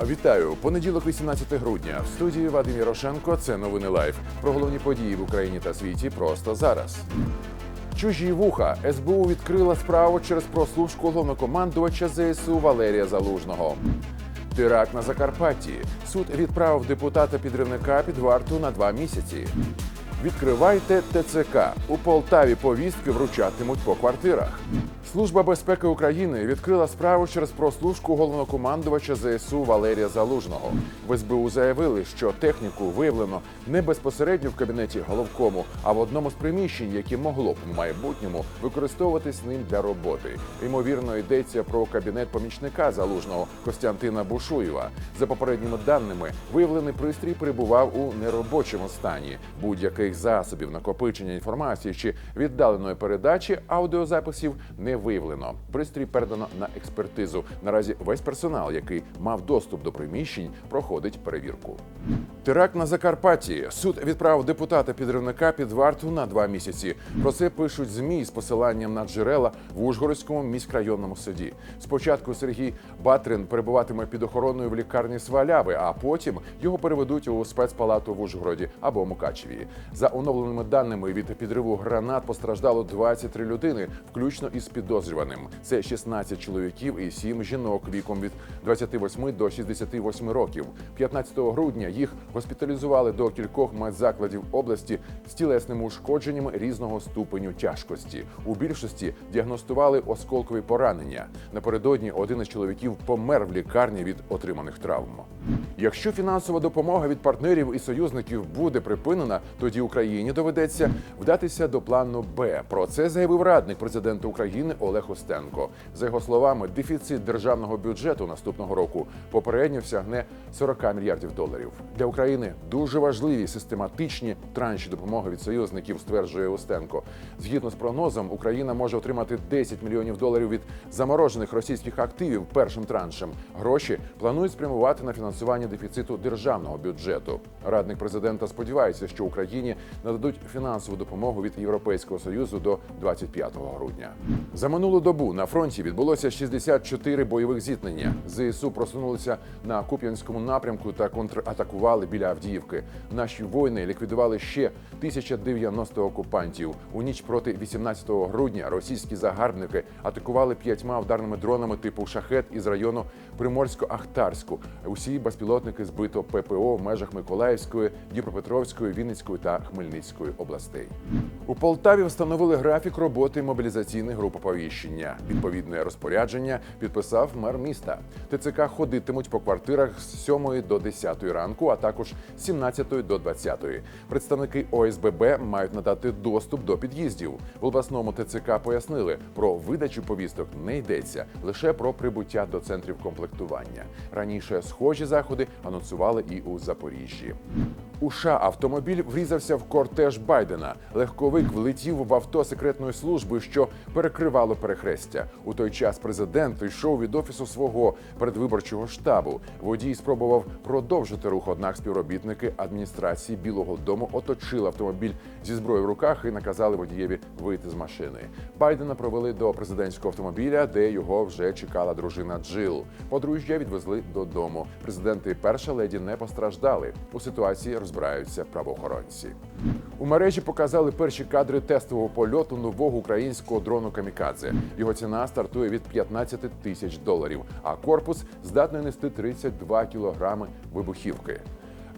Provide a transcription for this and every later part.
Вітаю! Понеділок, 18 грудня. В студії Вадим Ярошенко. Це новини Лайф. Про головні події в Україні та світі просто зараз. Чужі вуха СБУ відкрила справу через прослушку головнокомандувача ЗСУ Валерія Залужного. Теракт на Закарпатті. Суд відправив депутата підривника під варту на два місяці. Відкривайте ТЦК. У Полтаві повістки вручатимуть по квартирах. Служба безпеки України відкрила справу через прослушку головнокомандувача ЗСУ Валерія Залужного. В СБУ заявили, що техніку виявлено не безпосередньо в кабінеті головкому, а в одному з приміщень, яке могло б в майбутньому використовуватись ним для роботи. Ймовірно, йдеться про кабінет помічника залужного Костянтина Бушуєва. За попередніми даними, виявлений пристрій перебував у неробочому стані. Будь-яких засобів накопичення інформації чи віддаленої передачі аудіозаписів не виявлено. Пристрій передано на експертизу. Наразі весь персонал, який мав доступ до приміщень, проходить перевірку. Теракт на Закарпатті. Суд відправив депутата підривника під варту на два місяці. Про це пишуть змі з посиланням на джерела в Ужгородському міськрайонному суді. Спочатку Сергій Батрин перебуватиме під охороною в лікарні Сваляви, а потім його переведуть у спецпалату в Ужгороді або Мукачеві. За оновленими даними від підриву гранат постраждало 23 людини, включно із підозрюваним. Це 16 чоловіків і 7 жінок віком від 28 до 68 років. 15 грудня їх госпіталізували до кількох медзакладів області з тілесними ушкодженнями різного ступеню тяжкості. У більшості діагностували осколкові поранення. Напередодні один із чоловіків помер в лікарні від отриманих травм. Якщо фінансова допомога від партнерів і союзників буде припинена, тоді Україні доведеться вдатися до плану Б. Про це заявив радник президента України Олег Остенко. За його словами, дефіцит державного бюджету наступного року попередньо сягне 40 мільярдів доларів. Для України дуже важливі систематичні транші допомоги від союзників, стверджує Остенко. Згідно з прогнозом, Україна може отримати 10 мільйонів доларів від заморожених російських активів першим траншем. Гроші планують спрямувати на фінансування дефіциту державного бюджету. Радник президента сподівається, що Україні нададуть фінансову допомогу від Європейського союзу до 25 грудня. За минулу добу на фронті відбулося 64 бойових зіткнення. ЗСУ просунулися на Куп'янському напрямку та контратакували біля Авдіївки. Наші воїни ліквідували ще 1090 окупантів. У ніч проти 18 грудня російські загарбники атакували п'ятьма ударними дронами типу шахет із району Приморсько-Ахтарську. Усі безпілотники збито ППО в межах Миколаївської, Дніпропетровської, Вінницької та Хмельницької областей. У Полтаві встановили графік роботи мобілізаційних груп оповіщення. Відповідне розпорядження підписав мер міста. ТЦК ходитимуть по квартирах з 7 до 10 ранку, а також з 17 до 20. Представники ОСББ мають надати доступ до під'їздів. В обласному ТЦК пояснили, про видачу повісток не йдеться лише про прибуття до центрів комплектування. Раніше схожі заходи анонсували і у Запоріжжі. У США автомобіль врізався в кортеж Байдена. Легковик влетів в авто секретної служби, що перекривало перехрестя. У той час президент йшов від офісу свого передвиборчого штабу. Водій спробував продовжити рух, однак співробітники адміністрації Білого Дому оточили автомобіль зі зброєю в руках і наказали водієві вийти з машини. Байдена провели до президентського автомобіля, де його вже чекала дружина Джил. Подружжя відвезли додому. Президент і перша леді не постраждали. У ситуації розбираються правоохоронці. У мережі показали перші кадри тестового польоту нового українського дрону Камікадзе. Його ціна стартує від 15 тисяч доларів, а корпус здатний нести 32 кілограми вибухівки.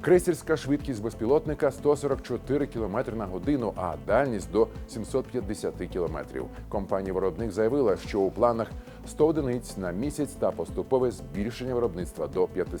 Крейсерська швидкість безпілотника 144 км на годину, а дальність до 750 км. Компанія-виробник заявила, що у планах 100 одиниць на місяць та поступове збільшення виробництва до 500.